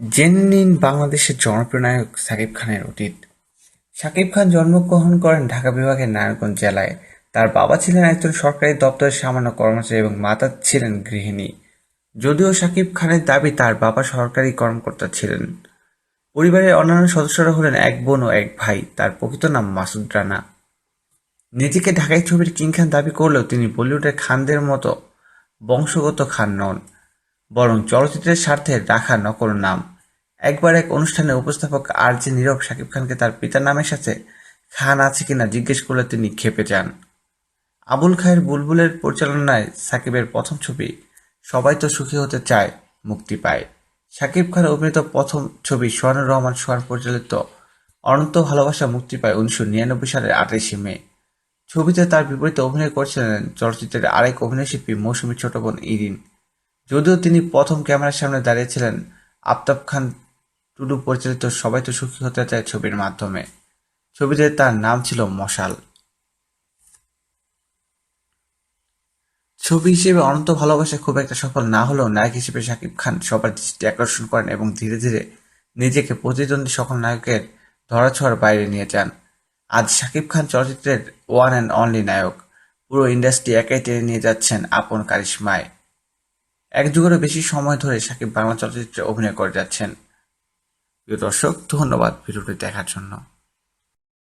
জেনে নিন বাংলাদেশের জনপ্রিয় নায়ক সাকিব খানের অতীত। সাকিব খান জন্মগ্রহণ করেন ঢাকা বিভাগের নারায়ণগঞ্জ জেলায়। তার বাবা ছিলেন একজন সরকারি দপ্তরের সামান্য কর্মচারী এবং মাতা ছিলেন গৃহিণী। যদিও সাকিব খানের দাবি তার বাবা সরকারি কর্মকর্তা ছিলেন। পরিবারের অন্যান্য সদস্যরা হলেন এক বোন ও এক ভাই। তার প্রকৃত নাম মাসুদ রানা। নিজেকে ঢাকাই ছবির কিং খান দাবি করলেও তিনি বলিউডের খানদের মতো বংশগত খান নন। বরং চলচ্চিত্রের স্বার্থে রাখা নকল নাম। একবার এক অনুষ্ঠানে উপস্থাপক আর জে নীরব শাকিব খানকে তার পিতার নামের সাথে খান আছে কিনা জিজ্ঞেস করলে তিনি খেপে যান। আবুল খায়ের বুলবুলের পরিচালনায় সাকিবের প্রথম ছবি, সবাই তো সুখী হতে চায়, মুক্তি পায়। শাকিব খান অভিনীত প্রথম ছবি সোহানুর রহমান সোহান পরিচালিত অনন্ত ভালোবাসা মুক্তি পায় উনিশশো নিরানব্বই সালের আঠাশে মে। ছবিতে তার বিপরীতে অভিনয় করেছিলেন চলচ্চিত্রের আরেক অভিনয়শিল্পী মৌসুমী ছোট বোন ইরিন। যদিও তিনি প্রথম ক্যামেরার সামনে দাঁড়িয়েছিলেন, আফতাব খান টুডু পরিচালিত সবাই তো সুখী হতে চায় ছবির মাধ্যমে। ছবিতে তার নাম ছিল মশাল। ছবি হিসেবে অনন্ত ভালোবাসা খুব একটা সফল না হলেও নায়ক হিসেবে শাকিব খান সবার দৃষ্টি আকর্ষণ করেন এবং ধীরে ধীরে নিজেকে প্রতিদ্বন্দ্বী সকল নায়কের ধরাছোঁয়ার বাইরে নিয়ে যান। আজ শাকিব খান চলচ্চিত্রের ওয়ান অ্যান্ড অনলি নায়ক। পুরো ইন্ডাস্ট্রি একাই টেনে নিয়ে যাচ্ছেন আপন কারিশমায়। এক যুগেরও বেশি সময় ধরে সাকিব বাংলা চলচ্চিত্রে অভিনয় করে যাচ্ছেন। প্রিয় দর্শক, ধন্যবাদ ভিডিওটি দেখার জন্য।